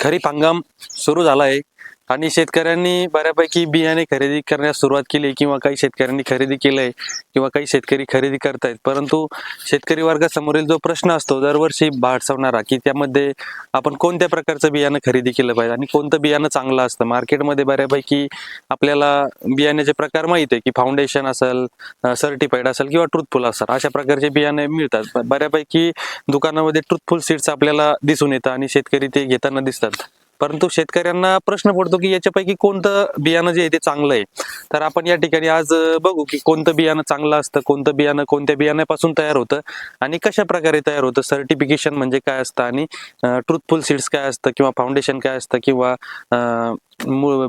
खरीप हंगाम सुरू झाला आहे. आणि शेतकऱ्यांनी बऱ्यापैकी बियाणे खरेदी करण्यास सुरुवात केली किंवा काही शेतकऱ्यांनी खरेदी केलंय किंवा काही शेतकरी खरेदी करतायत. परंतु शेतकरी वर्गासमोरील जो प्रश्न असतो दरवर्षी भाडसवणारा की त्यामध्ये आपण कोणत्या प्रकारचं बियाणं खरेदी केलं पाहिजे आणि कोणतं बियाणं चांगलं असतं? मार्केटमध्ये बऱ्यापैकी आपल्याला बियाण्याचे प्रकार माहीत आहे की फाउंडेशन असेल सर्टिफाईड असेल किंवा ट्रुथफुल असेल अशा प्रकारचे बियाणे मिळतात. बऱ्यापैकी दुकानामध्ये ट्रुथफुल सीड्स आपल्याला दिसून येतात आणि शेतकरी ते घेताना दिसतात. परंतु शेतकऱ्यांना प्रश्न पडतो की याच्यापैकी कोणतं बियाणं जे आहे ते चांगलं आहे? तर आपण या ठिकाणी आज बघू की कोणतं बियाणं चांगलं असतं कोणतं बियाणं कोणत्या बियाण्यापासून तयार होतं आणि कशा प्रकारे तयार होतं? सर्टिफिकेशन म्हणजे काय असतं आणि ट्रुथफुल सीड्स काय असतं किंवा फाउंडेशन काय असतं किंवा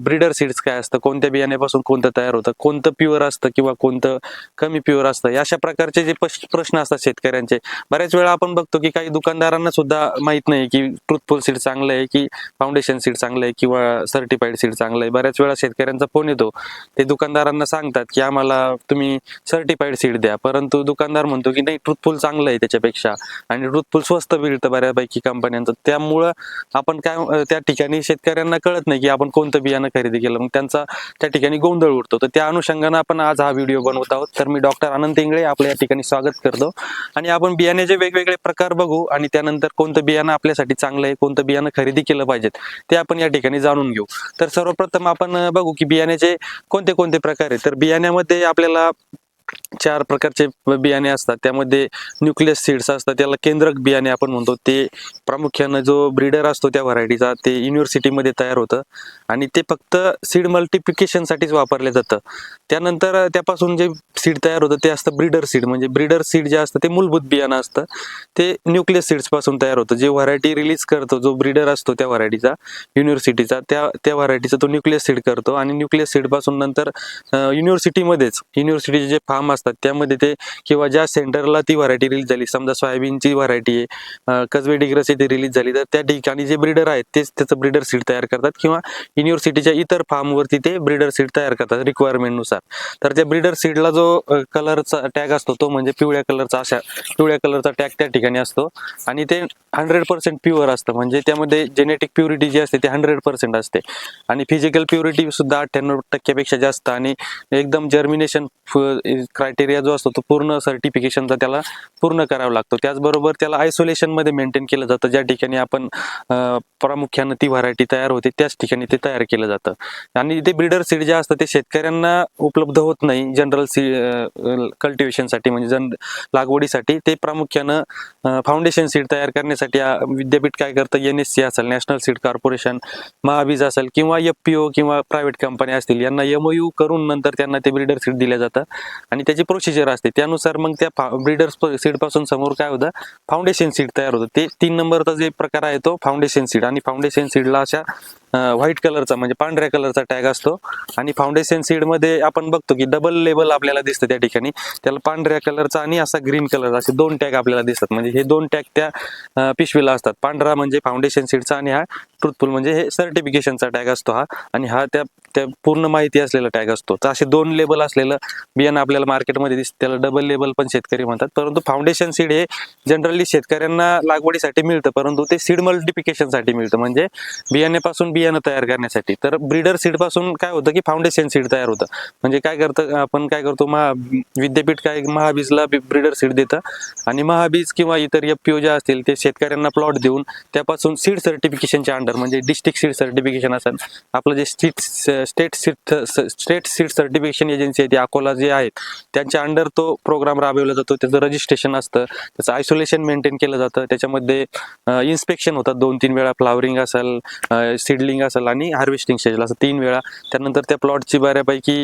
ब्रीडर सीड्स काय असतं? कोणत्या बियाण्यापासून कोणतं तयार होतं? कोणतं प्युअर असतं किंवा कोणतं कमी प्युअर असतं? अशा प्रकारचे जे प्रश्न असतात शेतकऱ्यांचे. बऱ्याच वेळा आपण बघतो की काही दुकानदारांना सुद्धा माहीत नाही की ट्रुथफुल सीड चांगलं आहे की फाउंडेशन सीड चांगलं आहे किंवा सर्टिफाईड सीड चांगलं आहे बऱ्याच वेळा शेतकऱ्यांचा फोन येतो. ते दुकानदारांना सांगतात की आम्हाला तुम्ही सर्टिफाईड सीड द्या. परंतु दुकानदार म्हणतो की नाही ट्रुथफुल चांगलं आहे त्याच्यापेक्षा आणि ट्रुथफुल स्वस्त मिळतं बऱ्यापैकी कंपन्यांचं त्यामुळं आपण काय त्या ठिकाणी शेतकऱ्यांना कळत नाही की आपण कोणतं बियाणं खरेदी केलं. मग त्यांचा त्या ठिकाणी गोंधळ उडतो. तर त्या अनुषंगानं आपण आज हा व्हिडिओ बनवत आहोत. तर मी डॉक्टर आनंद इंगळे आपल्या या ठिकाणी स्वागत करतो. आणि आपण बियाण्याचे वेगवेगळे प्रकार बघू आणि त्यानंतर कोणतं बियाणं आपल्यासाठी चांगलं आहे कोणतं बियाणं खरेदी केलं पाहिजेत. ते आपण या ठिकाणी जाणून घेऊ. तर सर्वप्रथम आपण बघू की बियाण्याचे कोणते कोणते प्रकार आहेत? तर बियाण्यामध्ये आपल्याला चार प्रकारचे बियाणे असतात. त्यामध्ये न्यूक्लियस सीड्स असतात. त्याला केंद्रक बियाणे आपण म्हणतो. ते प्रामुख्यानं जो ब्रीडर असतो त्या व्हरायटीचा ते युनिव्हर्सिटीमध्ये तयार होतं. आणि ते फक्त सीड मल्टिप्लिकेशनसाठीच वापरलं जातं. त्यानंतर त्यापासून जे सीड तयार होतं ते असतं ब्रीडर सीड म्हणजे ब्रीडर सीड जे असतं ते मूलभूत बियाणं असतं. ते न्यूक्लियस सीड्सपासून तयार होतं. जे व्हरायटी रिलीज करतो जो ब्रीडर असतो त्या व्हरायटीचा युनिव्हर्सिटीचा त्या त्या व्हरायटीचा तो न्यूक्लियस सीड करतो. आणि न्यूक्लियस सीडपासून नंतर युनिव्हर्सिटीमध्येच युनिव्हर्सिटीचे जे फार्म असतात. त्यामध्ये ते किंवा ज्या सेंटरला ती व्हरायटी रिलीज झाली समजा सोयाबीनची व्हरायटी आहे कसबे डिग्रस ती रिलीज झाली तर त्या ठिकाणी जे ब्रिडर आहेत तेच त्याचं ब्रीडर सीड तयार करतात किंवा युनिव्हर्सिटीच्या इतर फार्मवरती ते ब्रिडर सीड तयार करतात रिक्वायरमेंटनुसार तर त्या ब्रिडर सीडला जो कलरचा टॅग असतो तो म्हणजे पिवळ्या कलरचा अशा पिवळ्या कलरचा टॅग त्या ठिकाणी असतो आणि ते हंड्रेड पर्सेंट प्युअर असतं. म्हणजे त्यामध्ये जेनेटिक प्युरिटी जी असते ती हंड्रेड पर्सेंट असते. आणि फिजिकल प्युरिटी सुद्धा अठ्ठ्याण्णव टक्क्यापेक्षा जास्त आणि एकदम जर्मिनेशन क्रायटेरिया जो असतो तो पूर्ण सर्टिफिकेशनचा त्याला पूर्ण करावा लागतो. त्याचबरोबर त्याला आयसोलेशनमध्ये मेंटेन केलं जातं. ज्या ठिकाणी आपण प्रामुख्यानं ती व्हरायटी तयार होते त्याच ठिकाणी ते तयार केलं जातं. आणि ते ब्रिडर सीड जे असतं ते शेतकऱ्यांना उपलब्ध होत नाही. जनरल सी कल्टिवेशनसाठी म्हणजे जन लागवडीसाठी. ते प्रामुख्यानं फाउंडेशन सीड तयार करण्यासाठी विद्यापीठ काय करतं? एन एस सी असेल नॅशनल सीड कॉर्पोरेशन महाबीज असेल किंवा एफ पी ओ किंवा प्रायव्हेट कंपन्या असतील यांना एमओयू करून नंतर त्यांना ते ब्रिडर सीड दिल्या जातं. आणि त्याची प्रोसिजर असते त्यानुसार मग त्या ब्रीडर सीडपासून समोर काय होतं फाउंडेशन सीड तयार होतं. ते तीन नंबरचा जे प्रकार आहे तो फाउंडेशन सीड आणि फाउंडेशन सीडला अशा व्हाईट कलरचा म्हणजे पांढऱ्या कलरचा टॅग असतो. आणि फाउंडेशन सीडमध्ये आपण बघतो की डबल लेबल आपल्याला दिसतं त्या ठिकाणी. त्याला पांढऱ्या कलरचा आणि असा ग्रीन कलर असे दोन टॅग आपल्याला दिसतात. म्हणजे हे दोन टॅग त्या पिशवीला असतात. पांढरा म्हणजे फाउंडेशन सीडचा आणि हा ट्रुथफुल म्हणजे हे सर्टिफिकेशनचा टॅग असतो हा. आणि हा त्या त्या पूर्ण माहिती असलेला टॅग असतो. तर असे दोन लेबल असलेलं बियाणं आपल्याला मार्केटमध्ये दिसतं. त्याला डबल लेबल पण शेतकरी म्हणतात. परंतु फाउंडेशन सीड हे जनरली शेतकऱ्यांना लागवडीसाठी मिळतं. परंतु ते सीड मल्टिफिकेशनसाठी मिळतं. म्हणजे बियाण्यापासून बियाणं तयार करण्यासाठी. तर ब्रीडर सीडपासून काय होतं की फाउंडेशन सीड तयार होतं. म्हणजे काय करतं आपण काय करतो महा विद्यापीठ काय महाबीजला ब्रीडर सीड देतं. आणि महाबीज किंवा इतर एफ पी ज्या असतील ते शेतकऱ्यांना प्लॉट देऊन त्यापासून सीड सर्टिफिकेशनच्या अंडर म्हणजे डिस्ट्रिक्ट सीड सर्टिफिकेशन असेल. आपलं जे state state seed state seed certification agency आहे ती अकोला जे आहेत त्यांच्या अंडर तो प्रोग्राम राबवला जातो. त्याचं रजिस्ट्रेशन असतं. त्याचं आयसोलेशन मेंटेन केलं जातं. त्याच्यामध्ये इन्स्पेक्शन होतात. दोन तीन वेळा फ्लावरिंग असेल सीड सीडलिंग असेल आणि हार्वेस्टिंग स्टेजला असं तीन वेळा. त्यानंतर त्या प्लॉटची बऱ्यापैकी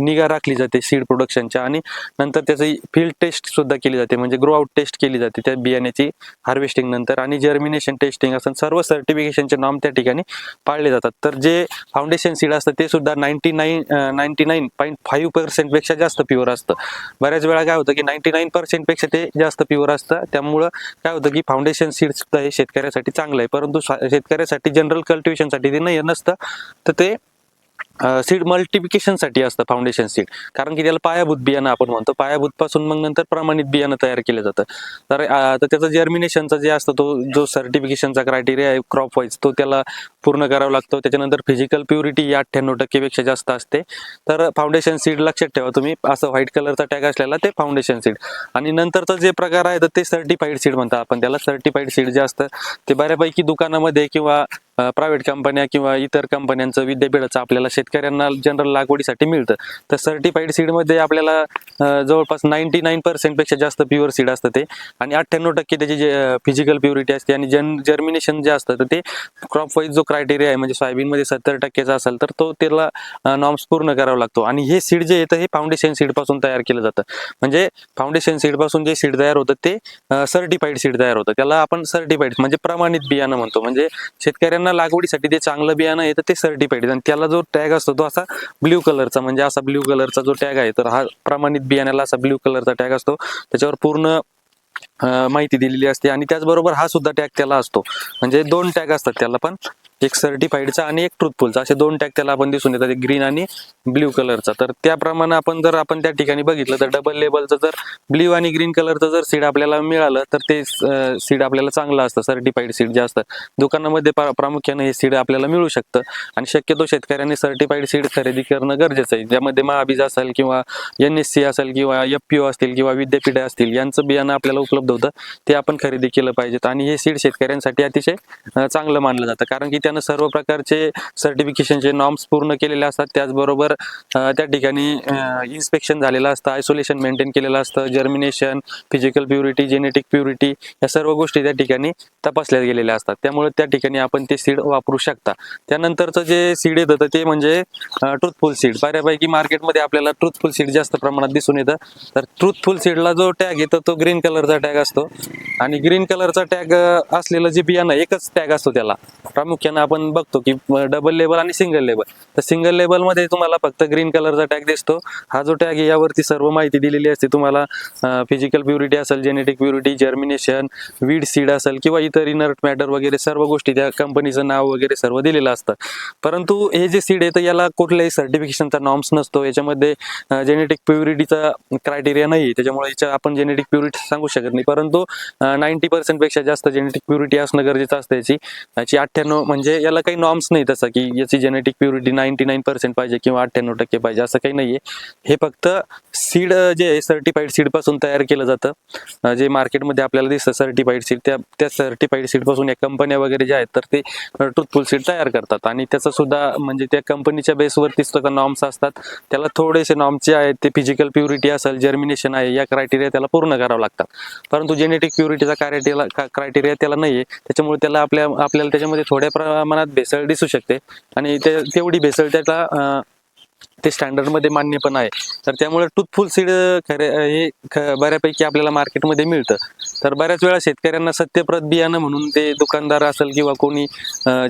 निगा राखली जाते सीड प्रोडक्शनच्या आणि नंतर त्याची फील्ड टेस्ट सुद्धा केली जाते. म्हणजे ग्रो आउट टेस्ट केली जाते त्या बियाण्याची हार्वेस्टिंग नंतर आणि जर्मिनेशन टेस्टिंग असं सर्व सर्टिफिकेशनचे नॉर्म त्या ठिकाणी पाळले जातात. तर जे फाउंडेशन सीड असतं ते सुद्धा ninety nine ninety nine point five पर्सेंटपेक्षा जास्त प्युअर असतं. बऱ्याच वेळा काय होतं की नाईन्टी नाईन पर्सेंटपेक्षा ते जास्त प्युअर असतं. त्यामुळं काय होतं की फाउंडेशन सीड सुद्धा हे शेतकऱ्यासाठी चांगलं आहे. परंतु शेतकऱ्यासाठी जनरल कल्टिवेशनसाठी ते नाही नसतं तर ते सीड मल्टिप्लिकेशनसाठी असतं फाउंडेशन सीड कारण की त्याला पायाभूत बियाणं आपण म्हणतो. पायाभूत पासून मग नंतर प्रमाणित बियाणं तयार केलं जातं. तर त्याचा तर त्याचं जर्मिनेशनचा जे असतं तो जो सर्टिफिकेशनचा क्रायटेरिया आहे क्रॉप वाईज तो त्याला पूर्ण करावा लागतो. त्याच्यानंतर फिजिकल प्युरिटी या अठ्ठ्याण्णव टक्केपेक्षा जास्त असते. तर फाउंडेशन सीड लक्षात ठेवा तुम्ही. असं व्हाईट कलरचा टॅग असलेला ते फाउंडेशन सीड आणि नंतरचा जे प्रकार आहे तर ते सर्टिफाईड सीड म्हणतात आपण. त्याला सर्टिफाईड सीड जे असतं ते बऱ्यापैकी दुकानामध्ये किंवा प्रायव्हेट कंपन्या किंवा इतर कंपन्यांचं विद्यापीठाचं आपल्याला शेतकऱ्यांना जनरल लागवडीसाठी मिळतं. तर सर्टिफाईड सीडमध्ये आपल्याला जवळपास नाईन्टी नाईन पेक्षा जास्त प्युअर सीड असतं ते. आणि अठ्ठ्याण्णव टक्के त्याची जे फिजिकल प्युरिटी असते आणि जन जर्मिनेशन जे असतं तर ते क्रॉप वाईज जो क्रायटेरिया आहे म्हणजे सोयाबीनमध्ये सत्तर टक्केचा असेल तर तो त्याला नॉर्म्स पूर्ण करावा लागतो. आणि हे सीड जे येतं हे फाउंडेशन सीडपासून तयार केलं जातं. म्हणजे फाउंडेशन सीडपासून जे सीड तयार होतं ते सर्टिफाईड सीड तयार होतं. त्याला आपण सर्टिफाईड म्हणजे प्रमाणित बियाणं म्हणतो. म्हणजे शेतकऱ्यांना लागवडीसाठी जे चांगलं बियाणं येतं ते सर्टिफाईड आणि त्याला जो टॅग असतो तो असा ब्ल्यू कलरचा म्हणजे असा ब्ल्यू कलरचा जो टॅग आहे तर हा प्रमाणित बियाण्याला असा ब्ल्यू कलरचा टॅग असतो. त्याच्यावर पूर्ण माहिती दिलेली असते. आणि त्याचबरोबर हा सुद्धा टॅग त्याला असतो. म्हणजे दोन टॅग असतात त्याला पण. एक सर्टिफाईडचा आणि एक ट्रुथफुलचा असे दोन टॅग त्याला आपण दिसून येतात ग्रीन आणि ब्ल्यू कलरचा तर त्याप्रमाणे आपण जर आपण त्या ठिकाणी बघितलं तर डबल लेबलचं जर ब्ल्यू आणि ग्रीन कलरचं जर सीड आपल्याला मिळालं तर ते सीड आपल्याला चांगलं असतं. सर्टिफाईड सीड जे असतं दुकानामध्ये प्रा- प्रामुख्याने हे सीड आपल्याला मिळू शकतं. आणि शक्यतो शेतकऱ्यांनी सर्टिफाईड सीड खरेदी करणं गरजेचं आहे. ज्यामध्ये महाबीज असेल किंवा एन एस सी असेल किंवा एफ पी ओ असतील किंवा विद्यापीठे असतील यांचं बियाणं आपल्याला उपलब्ध होतं ते आपण खरेदी केलं पाहिजेत. आणि हे सीड शेतकऱ्यांसाठी अतिशय चांगलं मानलं जातं. कारण की त्या त्यानं सर्व प्रकारचे सर्टिफिकेशनचे नॉर्म्स पूर्ण केलेले असतात. त्याचबरोबर त्या ठिकाणी इन्स्पेक्शन झालेलं असतं आयसोलेशन मेंटेन केलेलं असतं germination physical purity genetic purity या सर्व गोष्टी त्या ठिकाणी तपासल्या गेलेल्या असतात. त्यामुळे त्या ठिकाणी आपण ते सीड वापरू शकता. त्यानंतरचं जे सीड येतं ते म्हणजे ट्रुथफुल सीड बऱ्यापैकी मार्केटमध्ये आपल्याला ट्रुथफुल सीड जास्त प्रमाणात दिसून येतं. तर ट्रुथफुल सीडला जो टॅग येतो तो ग्रीन कलरचा टॅग असतो. आणि ग्रीन कलरचा टॅग असलेलं जे बियाणं एकच टॅग असतो त्याला. प्रामुख्यानं आपण बघतो की डबल लेबल आणि सिंगल लेबल तर सिंगल लेबलमध्ये तुम्हाला फक्त ग्रीन कलरचा टॅग दिसतो. हा जो टॅग आहे यावरती सर्व माहिती दिलेली असते. तुम्हाला फिजिकल प्युरिटी असेल genetic purity germination weed seed असेल किंवा इतर इनर्ट मॅटर वगैरे सर्व गोष्टी त्या कंपनीचं नाव वगैरे सर्व दिलेलं असतं. परंतु हे जे सीड आहे तर याला कुठल्याही सर्टिफिकेशनचा नॉर्म्स नसतो. याच्यामध्ये जेनेटिक प्युरिटीचा क्रायटेरिया नाही त्याच्यामुळे याच्या आपण जेनेटिक प्युरिटी सांगू शकत नाही. परंतु नाईन्टी पर्सेंटपेक्षा जास्त जेनेटिक प्युरिटी असणं गरजेचं असतं याची. याची अठ्ठ्याण्णव म्हणजे म्हणजे याला काही नॉर्म्स नाही तसं की याची genetic purity ninety nine percent पाहिजे किंवा अठ्ठ्याण्णव टक्के पाहिजे असं काही नाहीये. हे फक्त सीड जे आहे सर्टिफाईड सीडपासून तयार केलं जातं. जे मार्केटमध्ये आपल्याला दिसतं सर्टिफाईड सीड त्या त्या सर्टिफाईड सीडपासून या कंपन्या वगैरे ज्या आहेत तर ते ट्रुथफुल सीड तयार करतात. आणि त्याचा सुद्धा म्हणजे त्या कंपनीच्या बेसवरतीच त्याचा नॉर्म्स असतात. त्याला थोडेसे नॉर्म्स जे आहेत ते फिजिकल प्युरिटी असेल जर्मिनेशन आहे या क्रायटेरिया त्याला पूर्ण करावं लागतात. परंतु जेनेटिक प्युरिटीचा क्रायटेरिया क्रायटेरिया त्याला नाहीये. त्याच्यामुळे त्याला आपल्या आपल्याला त्याच्यामध्ये थोड्या मनात भेसळ दिसू शकते. आणि ते तेवढी भेसळ त्याला ते स्टँडर्डमध्ये मान्य पण आहे. तर त्यामुळे टूथफुल सीड खरे हे ख- बऱ्यापैकी आपल्याला मार्केटमध्ये मिळतं. तर बऱ्याच वेळा शेतकऱ्यांना सत्यप्रत बियाणं म्हणून ते दुकानदार असेल किंवा कोणी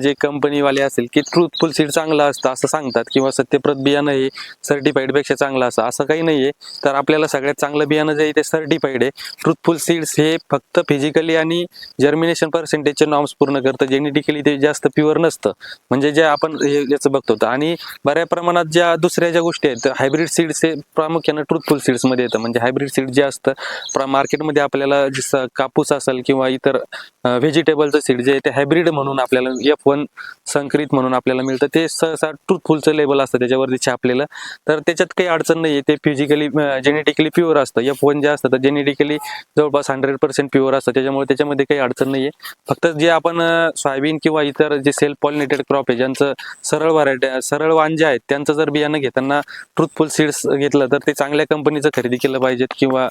जे कंपनीवाले असेल की ट्रूथफुल सीड चांगलं असतं असं सांगतात किंवा सत्यप्रत बियाणं हे सर्टिफाईडपेक्षा चांगलं असतं असं काही नाही आहे तर आपल्याला सगळ्यात चांगलं बियाणं जे आहे ते सर्टिफाईड आहे. ट्रूथफुल सीड्स हे फक्त फिजिकली आणि जर्मिनेशन पर्सेंटेजचे नॉर्म्स पूर्ण करतं. जेनेटिकली ते जास्त प्युअर नसतं. म्हणजे जे आपण हे याचं बघतो. तर आणि बऱ्या प्रमाणात ज्या दुसऱ्या ज्या गोष्टी आहेत हायब्रिड सीड्स हे प्रामुख्यानं ट्रूथफुल सीड्समध्ये येतं. म्हणजे हायब्रिड सीड जे असतं प्रा मार्केटमध्ये आपल्याला जसं कापूस असेल किंवा इतर व्हेजिटेबलचं सीड जे आहे ते हायब्रिड म्हणून आपल्याला एफ वन संकरित म्हणून आपल्याला मिळतं. ते सहसा ट्रूथफुलचं लेबल असतं त्याच्यावरती छापलेलं तर त्याच्यात काही अडचण नाही ते फिजिकली जेनेटिकली प्युअर असतं. एफ वन जे असतं तर जेनेटिकली जवळपास हंड्रेड पर्सेंट प्युअर असतं. त्याच्यामुळे त्याच्यामध्ये काही अडचण नाहीये. फक्त जे आपण सोयाबीन किंवा इतर जे सेल्फ पॉलिनेटेड क्रॉप आहे ज्यांचं सरळ व्हरायटी सरळ वाण जे आहेत त्यांचं जर बियाणं घेताना ट्रूथफुल सीड्स घेतलं तर ते चांगल्या कंपनीचं खरेदी केलं पाहिजेत किंवा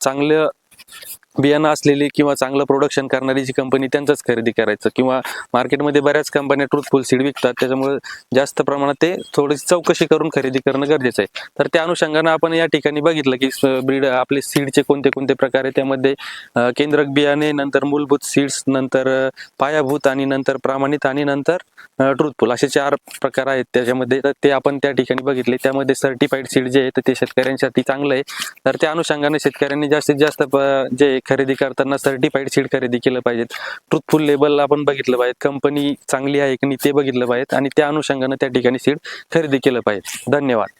चांगलं बियाणं असलेली किंवा चांगलं प्रोडक्शन करणारी जी कंपनी त्यांचंच खरेदी करायचं. किंवा मार्केटमध्ये बऱ्याच कंपन्या ट्रूथफुल सीड विकतात त्याच्यामुळे जास्त प्रमाणात ते थोडीशी चौकशी करून खरेदी करणं गरजेचं आहे. तर त्या अनुषंगानं आपण या ठिकाणी बघितलं की ब्रीड आपले सीडचे कोणते कोणते प्रकार आहे त्यामध्ये केंद्रक बियाणे नंतर मूलभूत सीड्स नंतर पायाभूत आणि नंतर प्रामाणित आणि नंतर ट्रुथफुल असे चार प्रकार आहेत. त्याच्यामध्ये तर ते आपण त्या ठिकाणी बघितले. त्यामध्ये सर्टिफाईड सीड जे आहे तर ते शेतकऱ्यांसाठी चांगलं आहे. तर त्या अनुषंगाने शेतकऱ्यांनी जास्तीत जास्त प- जे खरेदी करताना सर्टिफाईड सीड खरेदी केलं पाहिजे ट्रुथफुल लेबल आपण बघितलं पाहिजे कंपनी चांगली आहे की नाही ते बघितलं पाहिजे आणि त्या अनुषंगानं त्या ठिकाणी सीड खरेदी केलं पाहिजे धन्यवाद.